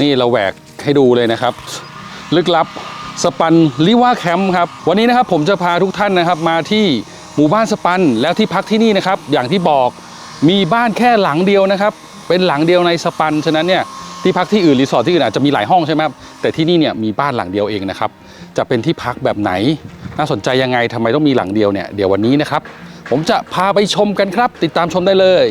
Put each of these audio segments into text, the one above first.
นี่เราแหวกให้ดูเลยนะครับ ลึกลับสปันลิว่าแคมป์ครับ วันนี้นะครับผมจะพาทุกท่านนะครับมาที่หมู่บ้านสปันแล้วที่พักที่นี่นะครับอย่างที่บอกมีบ้านแค่หลังเดียวนะครับ เป็นหลังเดียวในสปันฉะนั้นเนี่ยที่พักที่อื่นรีสอร์ทที่อื่นอาจจะมีหลายห้องใช่ไหมครับแต่ที่นี่เนี่ยมีบ้านหลังเดียวเองนะครับจะเป็นที่พักแบบไหน น่าสนใจยังไงทำไมต้องมีหลังเดียวเนี่ยเดี๋ยววันนี้นะครับผมจะพาไปชมกันครับ ติดตามชมได้เลย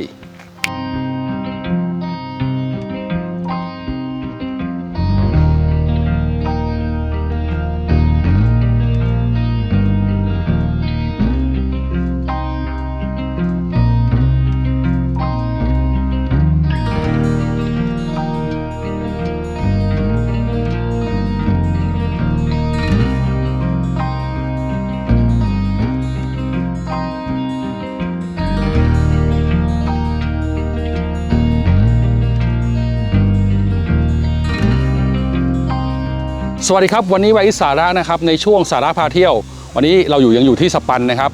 สวัสดีครับ วันนี้ไวอิสาระนะครับในช่วงสาระพาเที่ยว วันนี้เราอยู่ยังอยู่ที่สปันนะครับ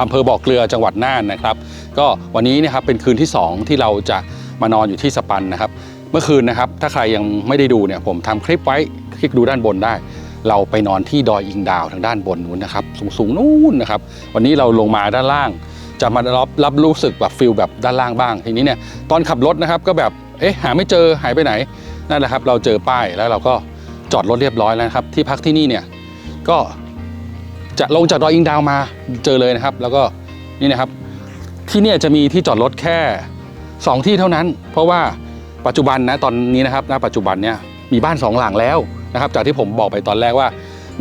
อำเภอบ่อเกลือจังหวัดน่านนะครับ ก็วันนี้นะครับเป็นคืนที่ 2 ที่เราจะมานอนอยู่ที่สปันนะครับ เมื่อคืนนะครับถ้าใครยังไม่ได้ดูเนี่ยผมทำคลิปไว้คลิกดูด้านบนได้ เราไปนอนที่ดอยอิงดาวทางด้านบนนู้นนะครับสูงๆนู่นนะครับวันนี้เราลงมาด้านล่าง จะมารับรับรู้สึกแบบฟิลแบบด้านล่างบ้าง ทีนี้เนี่ยตอนขับรถนะครับก็แบบเอ๊ะหาไม่เจอหายไปไหนนั่นแหละครับเราเจอป้ายแล้วเราก็ จอดรถเรียบร้อยแล้วนะครับที่พักที่นี่เนี่ยก็จะลงจากดอยอิงดาวมาเจอเลยนะครับ แล้วก็นี่นะครับที่นี่จะมีที่จอดรถแค่ 2 ที่เท่านั้น เพราะว่าปัจจุบันนะตอนนี้นะครับณปัจจุบันเนี่ยมีบ้านสองหลังแล้วนะครับ จากที่ผมบอกไปตอนแรกว่า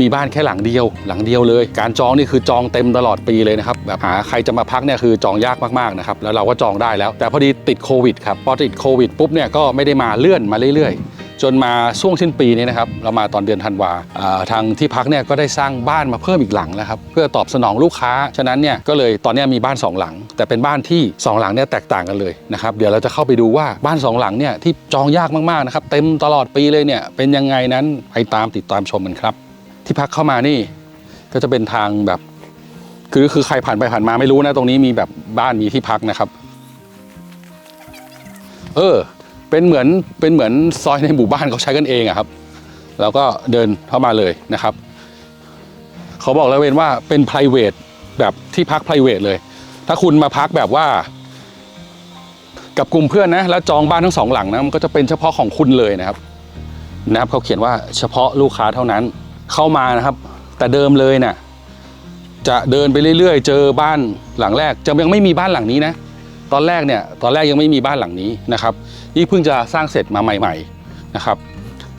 มีบ้านแค่หลังเดียว หลังเดียวเลย การจองนี่คือจองเต็มตลอดปีเลยนะครับแบบหาใครจะมาพักเนี่ยคือจองยากมากๆนะครับแล้วเราก็จองได้แล้ว แต่พอดีติดโควิดครับพอติดโควิดปุ๊บเนี่ยก็ไม่ได้มาเลื่อนมาเรื่อยๆ จนมาช่วงสิ้นปีนี้นะครับเรามาตอนเดือนธันวาทางที่พักเนี่ยก็ได้สร้างบ้านมาเพิ่มอีกหลังแล้วครับเพื่อตอบสนองลูกค้า ฉะนั้นเนี่ยก็เลยตอนนี้มีบ้านสองหลัง แต่เป็นบ้านที่สองหลังเนี่ยแตกต่างกันเลยนะครับเดี๋ยวเราจะเข้าไปดูว่าบ้านสองหลังเนี่ยที่จองยากมากๆนะครับเต็มตลอดปีเลยเนี่ยเป็นยังไงนั้นไปตามติดตามชมกันครับ ที่พักเข้ามานี่ก็จะเป็นทางแบบคือคือใครผ่านไปผ่านมาไม่รู้นะ ตรงนี้มีแบบบ้านมีที่พักนะครับ เออ เป็นเหมือนเป็นเหมือนซอยในหมู่บ้านเขาใช้กันเองอะครับ แล้วก็เดินเข้ามาเลยนะครับ เขาบอกแล้วเวนว่าเป็น p r i v a t แบบที่พัก p r i v a t เลย ถ้าคุณมาพักแบบว่า กับกลุ่มเพื่อนนะแล้วจองบ้านทั้งสองหลังนะมันก็จะเป็นเฉพาะของคุณเลยนะครับนะครับเขาเขียนว่าเฉพาะลูกค้าเท่านั้นเข้ามานะครับ แต่เดิมเลยน่ะจะเดินไปเรื่อยๆ เจอบ้านหลังแรกจะยังไม่มีบ้านหลังนี้นะ ตอนแรกเนี่ยตอนแรกยังไม่มีบ้านหลังนี้นะครับนี่เพิ่งจะสร้างเสร็จมาใหม่ๆนะครับ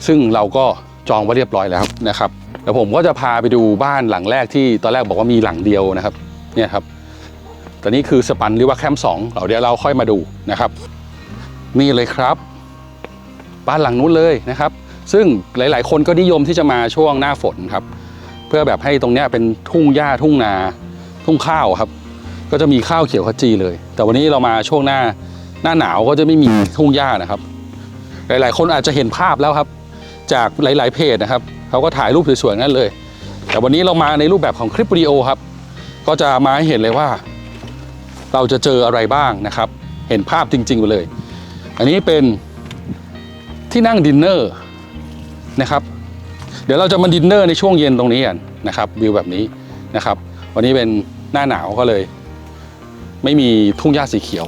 ซึ่งเราก็จองไว้เรียบร้อยแล้วนะครับแล้วผมก็จะพาไปดูบ้านหลังแรกที่ตอนแรกบอกว่ามีหลังเดียวนะครับเนี่ยครับแต่นี่คือสปันหรือว่าแคมป์สองเดี๋ยวเราค่อยมาดูนะครับ นี่เลยครับ บ้านหลังนู้นเลยนะครับ ซึ่งหลาย ๆ คนก็นิยมที่จะมาช่วงหน้าฝนครับ เพื่อแบบให้ตรงเนี้ยเป็นทุ่งหญ้าทุ่งนาทุ่งข้าวครับ ก็จะมีข้าวเขียวขจีเลย แต่วันนี้เรามาช่วงหน้าหน้าหนาวก็จะไม่มีทุ่งหญ้านะครับ หลาย ๆ คนอาจจะเห็นภาพแล้วครับ จากหลาย ๆ เพจนะครับเขาก็ถ่ายรูปสวยๆนั่นเลย แต่วันนี้เรามาในรูปแบบของคลิปวิดีโอครับ ก็จะมาให้เห็นเลยว่า เราจะเจออะไรบ้างนะครับ เห็นภาพจริงๆไปเลย อันนี้เป็นที่นั่งดินเนอร์นะครับ เดี๋ยวเราจะมาดินเนอร์ในช่วงเย็นตรงนี้กันนะครับวิวแบบนี้นะครับ วันนี้เป็นหน้าหนาวก็เลย ไม่มีทุ่งหญ้าสีเขียว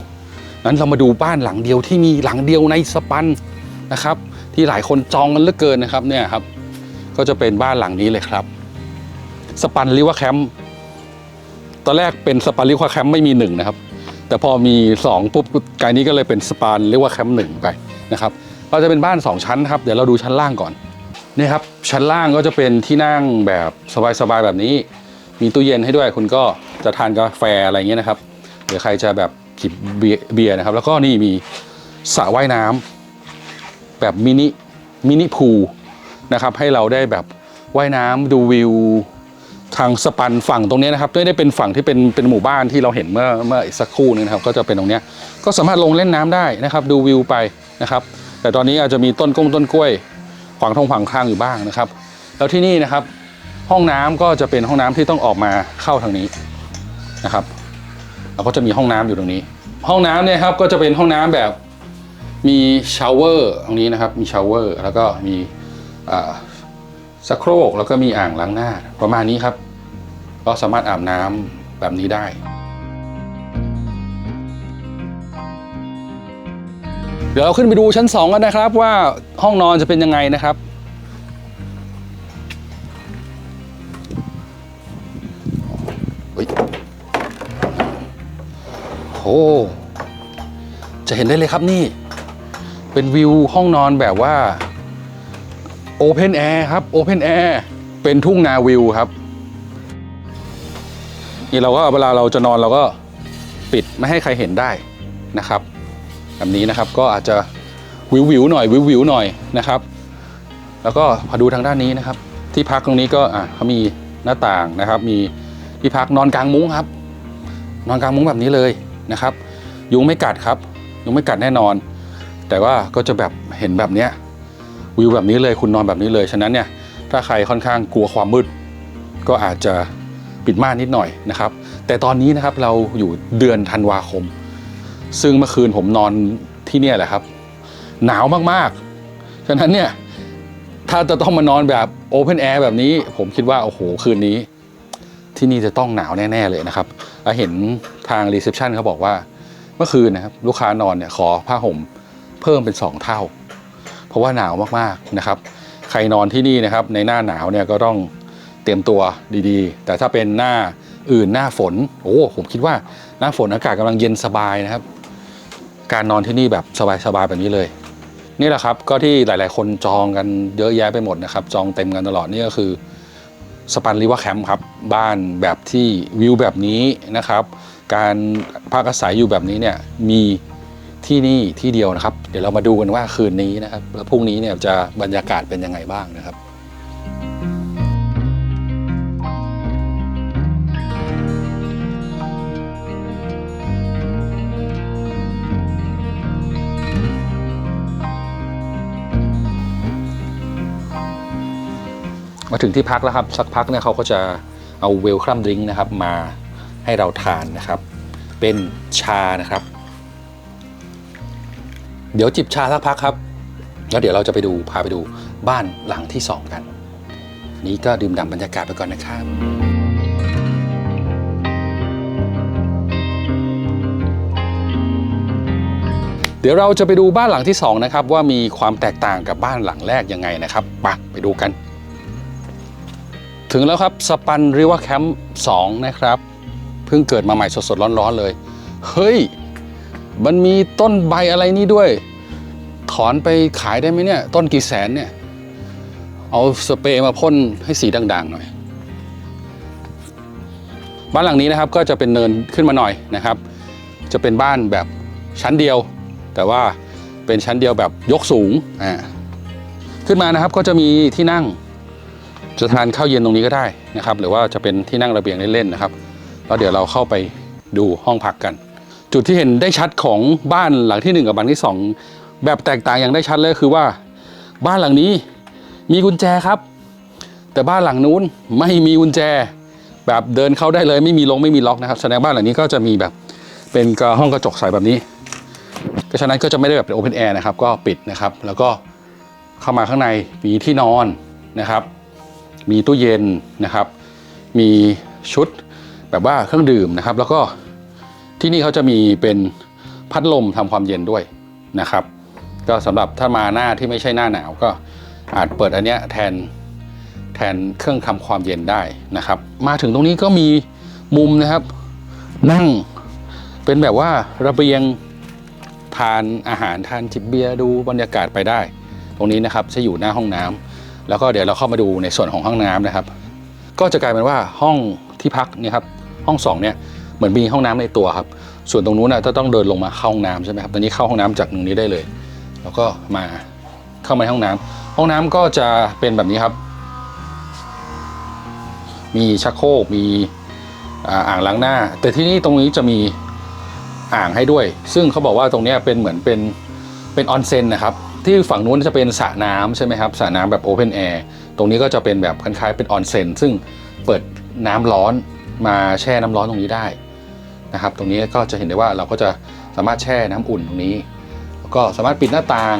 นั้นเรามาดูบ้านหลังเดียวที่มีหลังเดียวในสปันนะครับ ที่หลายคนจองกันเหลือเกินนะครับเนี่ยครับ ก็จะเป็นบ้านหลังนี้เลยครับ สปันริว่าแคมป์ตอนแรกเป็นสปันริว่าแคมป์ไม่มีหนึ่งนะครับ แต่พอมีสองปุ๊บกายนี้ก็เลยเป็นสปันเรียกว่าแคมป์หนึ่งไปนะครับเราจะเป็นบ้าน 2 ชั้นครับเดี๋ยวเราดูชั้นล่างก่อนนี่ครับชั้นล่างก็จะเป็นที่นั่งแบบสบายๆแบบนี้ มีตู้เย็นให้ด้วยคุณก็จะทานกาแฟอะไรเงี้ยนะครับ หรือใครจะแบบจิบเบียร์นะครับ แล้วก็นี่มีสระว่ายน้ำแบบมินิมินิพูลนะครับ ให้เราได้แบบว่ายน้ำดูวิวทางสปันฝั่งตรงนี้นะครับไม่ได้เป็นฝั่งที่เป็นเป็นหมู่บ้านที่เราเห็นเมื่อเมื่อสักครู่นึงนะครับ ก็จะเป็นตรงนี้ก็สามารถลงเล่นน้ำได้นะครับ ดูวิวไปนะครับ แต่ตอนนี้อาจจะมีต้นกงต้นกล้วยขวางทงขวางทางอยู่บ้างนะครับ แล้วที่นี่นะครับ ห้องน้ำก็จะเป็นห้องน้ำที่ต้องออกมาเข้าทางนี้นะครับ แล้วก็จะมีห้องน้ำอยู่ตรงนี้ ห้องน้ำเนี่ยครับก็จะเป็นห้องน้ำแบบมีชาวเวอร์ตรงนี้นะครับ มีชาวเวอร์แล้วก็มีสักโครกแล้วก็มีอ่างล้างหน้า ประมาณนี้ครับ ก็สามารถอาบน้ำแบบนี้ได้ เดี๋ยวเราขึ้นไปดูชั้น 2 กันนะครับว่าห้องนอนจะเป็นยังไงนะครับ จะเห็นได้เลยครับนี่ เป็นวิวห้องนอนแบบว่า Open Air ครับ Open Air เป็นทุ่งนาวิวครับนี่เราก็เวลาเราจะนอนเราก็ปิดไม่ให้ใครเห็นได้นะครับ แบบนี้นะครับก็อาจจะวิววิวหน่อยวิววิวหน่อยนะครับ แล้วก็พอดูทางด้านนี้นะครับ ที่พักตรงนี้ก็อะเขามีหน้าต่างนะครับ มีที่พักนอนกลางมุ้งครับ นอนกลางมุ้งแบบนี้เลย นะครับ ยุงไม่กัดครับ ยุงไม่กัดแน่นอน แต่ว่าก็จะแบบเห็นแบบเนี้ยวิวแบบนี้เลยคุณนอนแบบนี้เลยฉะนั้นเนี่ยถ้าใครค่อนข้างกลัวความมืด ก็อาจจะปิดม่านนิดหน่อยนะครับ แต่ตอนนี้นะครับเราอยู่เดือนธันวาคม ซึ่งเมื่อคืนผมนอนที่เนี่ยแหละครับ หนาวมากๆ ฉะนั้นเนี่ยถ้าจะต้องมานอนแบบโอเพนแอร์แบบนี้ ผมคิดว่า โอ้โห คืนนี้ ที่นี่จะต้องหนาวแน่ ๆ เลยนะครับเห็นทางรีเซพชันเขาบอกว่า เมื่อคืนนะครับลูกค้านอนเนี่ยขอผ้าห่มเพิ่มเป็น 2 เท่า เพราะว่าหนาวมากๆนะครับ ใครนอนที่นี่นะครับในหน้าหนาวเนี่ยก็ต้องเตรียมตัวดีๆ แต่ถ้าเป็นหน้าอื่นหน้าฝนโอ้ผมคิดว่าหน้าฝนอากาศกำลังเย็นสบายนะครับ การนอนที่นี่แบบสบายๆแบบนี้เลยนี่แหละครับก็ที่หลาย ๆ คนจองกันเยอะแยะไปหมดนะครับ จองเต็มกันตลอดนี่ก็คือ สปันริว่าแคมป์ครับ บ้านแบบที่วิวแบบนี้นะครับ การพักอาศัยอยู่แบบนี้เนี่ยมีที่นี่ที่เดียวนะครับ เดี๋ยวเรามาดูกันว่าคืนนี้นะครับ แล้วพรุ่งนี้เนี่ยจะบรรยากาศเป็นยังไงบ้างนะครับ มาถึงที่พักแล้วครับสักพักเนี่ยเขาก็จะเอาเวลคัมดริงนะครับมาให้เราทานนะครับ เป็นชานะครับ เดี๋ยวจิบชาสักพักครับ แล้วเดี๋ยวเราจะไปดูพาไปดูบ้านหลังที่2กัน นี้ก็ดื่มด่ำบรรยากาศไปก่อนนะครับเดี๋ยวเราจะไปดูบ้านหลังที่2นะครับว่ามีความแตกต่างกับบ้านหลังแรกยังไงนะครับไปไปดูกัน ถึงแล้วครับสปันริว r แคมป์2นะครับ เพิ่งเกิดมาใหม่สดๆ ร้อนๆเลย เฮ้ย มันมีต้นใบอะไรนี่ด้วย ถอนไปขายได้ไหมเนี่ย ต้นกี่แสนเนี่ย เอาสเปรย์มาพ่นให้สีด่างๆหน่อย บ้านหลังนี้นะครับก็จะเป็นเนินขึ้นมาหน่อยนะครับ จะเป็นบ้านแบบชั้นเดียว แต่ว่าเป็นชั้นเดียวแบบยกสูงอ่าขึ้นมานะครับก็จะมีที่นั่ง จะทานข้าวเย็นตรงนี้ก็ได้นะครับ หรือว่าจะเป็นที่นั่งระเบียงเล่นๆนะครับแล้วเดี๋ยวเราเข้าไปดูห้องพักกัน จุดที่เห็นได้ชัดของบ้านหลังที่หนึ่งกับหลังที่สองแบบแตกต่างอย่างได้ชัดเลยคือว่า บ้านหลังนี้มีกุญแจครับ แต่บ้านหลังนู้นไม่มีกุญแจ แบบเดินเข้าได้เลยไม่มีลงไม่มีล็อกนะครับแสดงบ้านหลังนี้ก็จะมีแบบเป็นห้องกระจกใสแบบนี้ก็ฉะนั้นก็จะไม่ได้แบบเป็นโอเพนแอร์นะครับก็ปิดนะครับ แล้วก็เข้ามาข้างในมีที่นอนนะครับ มีตู้เย็นนะครับ มีชุดแบบว่าเครื่องดื่มนะครับ แล้วก็ที่นี่เขาจะมีเป็นพัดลมทำความเย็นด้วยนะครับ ก็สำหรับถ้ามาหน้าที่ไม่ใช่หน้าหนาวก็อาจเปิดอันเนี้ยแทนแทนเครื่องทำความเย็นได้นะครับ มาถึงตรงนี้ก็มีมุมนะครับ นั่งเป็นแบบว่าระเบียงทานอาหารทานจิบเบียร์ดูบรรยากาศไปได้ ตรงนี้นะครับจะอยู่หน้าห้องน้ำ แล้วก็เดี๋ยวเราเข้ามาดูในส่วนของห้องน้ำนะครับ ก็จะกลายเป็นว่าห้องที่พักเนี่ยครับห้องสองเนี่ยเหมือนมีห้องน้ำในตัวครับ ส่วนตรงนู้นนะจะต้องเดินลงมาเข้าห้องน้ำใช่ไหมครับตอนนี้เข้าห้องน้ำจากตรงนี้ได้เลย แล้วก็มาเข้ามาในห้องน้ำห้องน้ำก็จะเป็นแบบนี้ครับ มีชักโครกมีอ่าอางล้างหน้า แต่ที่นี่ตรงนี้จะมีอ่างให้ด้วย ซึ่งเขาบอกว่าตรงนี้เป็นเหมือนเป็นเป็นออนเซ็นนะครับ ที่ฝั่งนู้นจะเป็นสระน้ำใช่ไหมครับสระน้ำแบบโอเพนแอร์ตรงนี้ก็จะเป็นแบบคล้ายๆเป็นออนเซ็นซึ่งเปิดน้ำร้อนมาแช่น้ำร้อนตรงนี้ได้นะครับ ตรงนี้ก็จะเห็นได้ว่าเราก็จะสามารถแช่น้ำอุ่นตรงนี้ก็สามารถปิดหน้าต่าง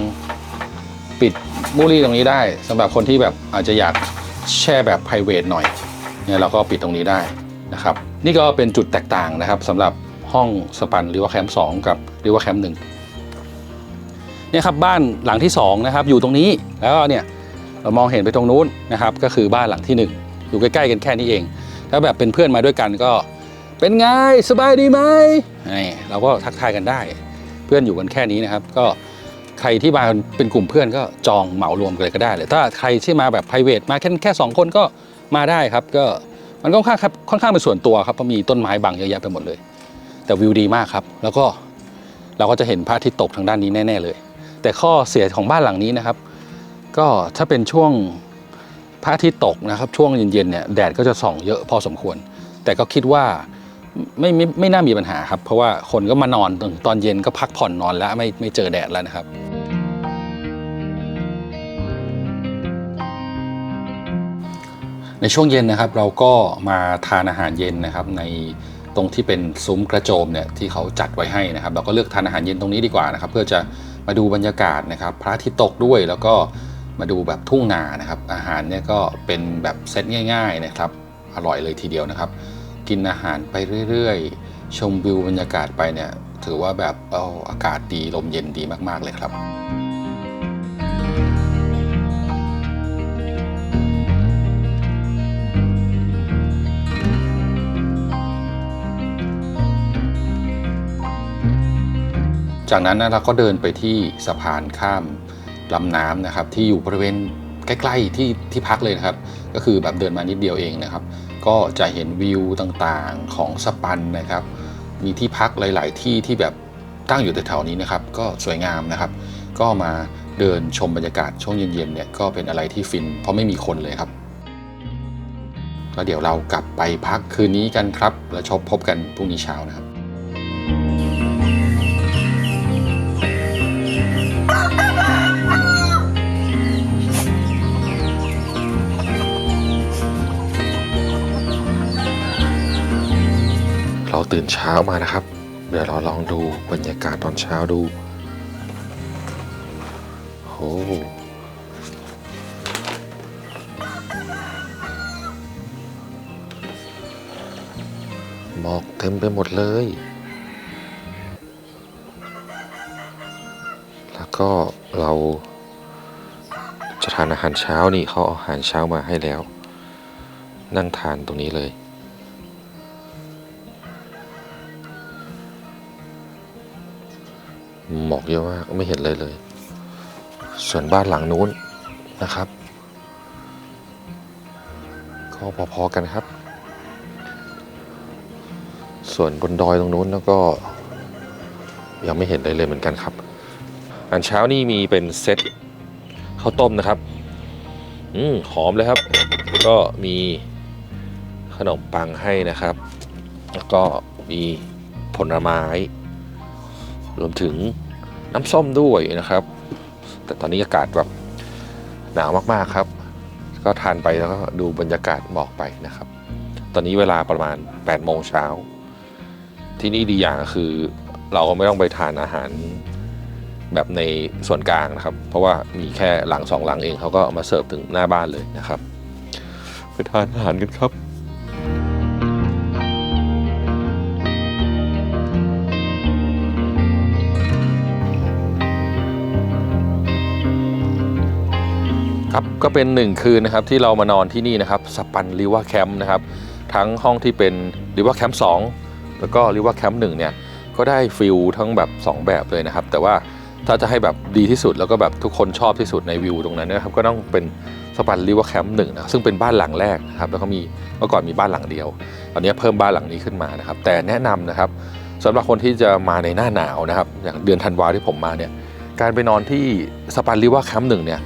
ปิดมูรี่ตรงนี้ได้สำหรับคนที่แบบอาจจะอยากแช่แบบ p r i v a t หน่อยเนี่ยเราก็ปิดตรงนี้ได้นะครับ นี่ก็เป็นจุดแตกต่างนะครับสำหรับห้องสปันริว่าแคมป์2กับริว่าแคมป์หนึ่ง เนี่ยครับบ้านหลังที่สองนะครับอยู่ตรงนี้แล้วก็เนี่ยเรามองเห็นไปตรงนู้นนะครับก็คือบ้านหลังที่หนึ่งอยู่ใกล้ๆกันแค่นี้เอง ถ้าแบบเป็นเพื่อนมาด้วยกันก็เป็นไงสบายดีไหมนี่เราก็ทักทายกันได้ เพื่อนอยู่กันแค่นี้นะครับ ก็ใครที่มาเป็นกลุ่มเพื่อนก็จองเหมารวมกันเลยก็ได้เลยถ้าใครที่มาแบบ p r i v a t มาแค่แค่สองคนก็มาได้ครับ ก็มันก็ค่อนข้างครับค่อนข้างเป็นส่วนตัวครับเพราะมีต้นไม้บังเยอะแยะไปหมดเลย แต่วิวดีมากครับ แล้วก็เราก็จะเห็นพระอาทิตย์ตกทางด้านนี้แน่ ๆ เลย แต่ข้อเสียของบ้านหลังนี้นะครับ ก็ถ้าเป็นช่วงพระอาทิตย์ตกนะครับช่วงเย็นๆเนี่ยแดดก็จะส่องเยอะพอสมควร แต่ก็คิดว่าไม่ไม่ไม่น่ามีปัญหาครับ เพราะว่าคนก็มานอนตอนตอนเย็นก็พักผ่อนนอนแล้วไม่ไม่เจอแดดแล้วนะครับในช่วงเย็นนะครับเราก็มาทานอาหารเย็นนะครับ ในตรงที่เป็นซุ้มกระโจมเนี่ยที่เขาจัดไว้ให้นะครับ เราก็เลือกทานอาหารเย็นตรงนี้ดีกว่านะครับ เพื่อจะ มาดูบรรยากาศนะครับ พระอาทิตย์ตกด้วยแล้วก็มาดูแบบทุ่งนานะครับ อาหารเนี่ยก็เป็นแบบเซตง่าย ๆนะครับ อร่อยเลยทีเดียวนะครับ กินอาหารไปเรื่อยๆ ชมวิวบรรยากาศไปเนี่ย ถือว่าแบบเอาอากาศดีลมเย็นดีมากๆเลยครับ จากนั้นนะเราก็เดินไปที่สะพานข้ามลำน้ำนะครับ ที่อยู่บริเวณใกล้ๆที่ที่พักเลยนะครับ ก็คือแบบเดินมานิดเดียวเองนะครับ ก็จะเห็นวิวต่างๆของสปันนะครับ มีที่พักหลาย ๆ ที่ที่แบบตั้งอยู่แถวๆนี้นะครับ ก็สวยงามนะครับ ก็มาเดินชมบรรยากาศช่วงเย็นๆเนี่ยก็เป็นอะไรที่ฟินเพราะไม่มีคนเลยครับแล้วเดี๋ยวเรากลับไปพักคืนนี้กันครับ แล้วชบพบกันพรุ่งนี้เช้านะครับ เราตื่นเช้ามานะครับ เดี๋ยวเราลองดูบรรยากาศตอนเช้าดูโอ้หมอกเต็มไปหมดเลย แล้วก็เราจะทานอาหารเช้านี่เขาเอาอาหารเช้ามาให้แล้ว นั่งทานตรงนี้เลย อกเยอะมากไม่เห็นเลยเลย ส่วนบ้านหลังนู้นนะครับก็พอๆกันครับ ส่วนบนดอยตรงนู้นแล้วก็ ยังไม่เห็นเลยเลยเหมือนกันครับ อันเช้านี่มีเป็นเซตข้าวต้มนะครับ อืมหอมเลยครับ ก็มีขนมปังให้นะครับ แล้วก็มีผลไม้ รวมถึง น้ำส้มด้วยนะครับ แต่ตอนนี้อากาศแบบหนาวมากๆครับ ก็ทานไปแล้วก็ดูบรรยากาศหมอกไปนะครับ ตอนนี้เวลาประมาณ8โมงเช้า ที่นี่ดีอย่างคือเราไม่ต้องไปทานอาหารแบบในส่วนกลางนะครับ เพราะว่ามีแค่หลังสองหลังเองเขาก็เอามาเสิร์ฟถึงหน้าบ้านเลยนะครับ ไปทานอาหารกันครับ ครับก็เป็นหนึ่งคืนนะครับที่เรามานอนที่นี่นะครับสปันริว่าแคมป์นะครับทั้งห้องที่เป็นริว่าแคมป์สแล้วก็ริว่าแคมป์หนึ่งเนี่ยก็ได้ฟิลทั้งแบบ 2 แบบเลยนะครับ แต่ว่าถ้าจะให้แบบดีที่สุดแล้วก็แบบทุกคนชอบที่สุดในวิวตรงนั้นนะครับก็ต้องเป็นสปันริว่าแคมป์หนึ่งนะซึ่งเป็นบ้านหลังแรกนะครับแล้วก็มีเมื่อก่อนมีบ้านหลังเดียวตอนนี้เพิ่มบ้านหลังนี้ขึ้นมานะครับ แต่แนะนำนะครับสำหรับคนที่จะมาในหน้าหนาวนะครับอย่างเดือนธันวาที่ผมมาเนี่ยการไปนอนที่สปันริว่าแคมป์หนึ่งเนี่ย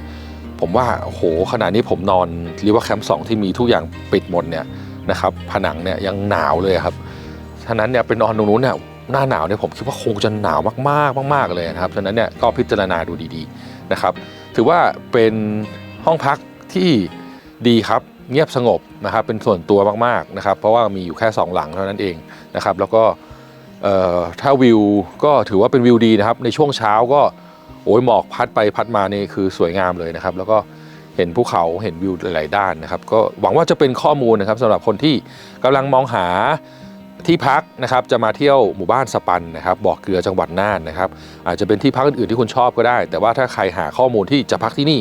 ผมว่าโอ้โหขณะนี้ผมนอนรีว่าแคมป์สองที่มีทุกอย่างปิดหมดเนี่ยนะครับผนังเนี่ยยังหนาวเลยครับฉะนั้นเนี่ยไปนอนตรงนู้นเนี่ยหน้าหนาวเนี่ยผมคิดว่าคงจะหนาวมากๆมาก ๆเลยนะครับฉะนั้นเนี่ยก็พิจารณาดูดีๆนะครับ ถือว่าเป็นห้องพักที่ดีครับเงียบสงบนะครับเป็นส่วนตัวมากๆนะครับ เพราะว่ามีอยู่แค่สองหลังเท่านั้นเองนะครับ แล้วก็ถ้าวิวก็ถือว่าเป็นวิวดีนะครับ ในช่วงเช้าก็ โอ้ยหมอกพัดไปพัดมานี่คือสวยงามเลยนะครับ แล้วก็เห็นภูเขาเห็นวิวหลาย ๆ ด้านนะครับ ก็หวังว่าจะเป็นข้อมูลนะครับสำหรับคนที่กำลังมองหาที่พักนะครับจะมาเที่ยวหมู่บ้านสปันนะครับบ่อเกลือจังหวัดน่านนะครับ อาจจะเป็นที่พักอื่น ๆ ที่คุณชอบก็ได้ แต่ว่าถ้าใครหาข้อมูลที่จะพักที่นี่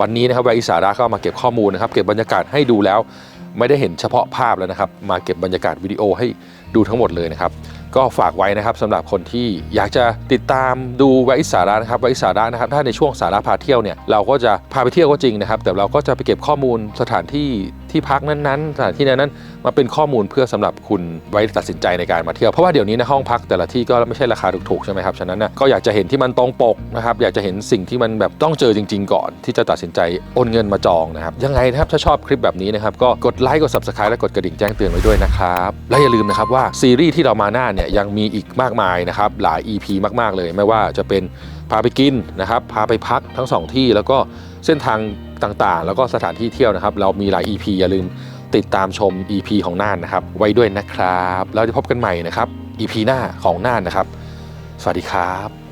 วันนี้นะครับไวอิสาระก็มาเก็บข้อมูลนะครับ เก็บบรรยากาศให้ดูแล้ว ไม่ได้เห็นเฉพาะภาพแล้วนะครับ มาเก็บบรรยากาศวิดีโอให้ดูทั้งหมดเลยนะครับ ก็ฝากไว้นะครับสำหรับคนที่อยากจะติดตามดูไวอิสาระนะครับไวอิสาระนะครับถ้าในช่วงสาระพาเที่ยวเนี่ยเราก็จะพาไปเที่ยวก็จริงนะครับ แต่เราก็จะไปเก็บข้อมูลสถานที่ที่พักนั้นๆสถานที่นั้นๆมาเป็นข้อมูลเพื่อสำหรับคุณไว้ตัดสินใจในการมาเที่ยวเพราะว่าเดี๋ยวนี้นะห้องพักแต่ละที่ก็ไม่ใช่ราคาถูกๆใช่ไหมครับฉะนั้นนะก็อยากจะเห็นที่มันตรงปกนะครับอยากจะเห็นสิ่งที่มันแบบต้องเจอจริง ๆ ก่อน ที่จะตัดสินใจโอนเงินมาจองนะครับยังไงนะครับถ้าชอบคลิปแบบนี้นะครับก็กดไลค์กด subscribe และกดกระดิ่งแจ้งเตือนไว้ด้วยนะครับและอย่าลืมนะครับว่าซีรีส์ที่เรามาหน้าเนี่ยยังมีอีกมากมายนะครับหลาย EP มาก ๆ เลย ไม่ว่าจะเป็นพาไปกินนะครับพาไปพักทั้งสองที่แล้วก็เส้นทาง ต่างๆ แล้วก็สถานที่เที่ยวนะครับ เรามีหลาย EP อย่าลืมติดตามชม EP ของน่านนะครับ ไว้ด้วยนะครับ แล้วจะพบกันใหม่นะครับ EP หน้าของน่านนะครับ สวัสดีครับ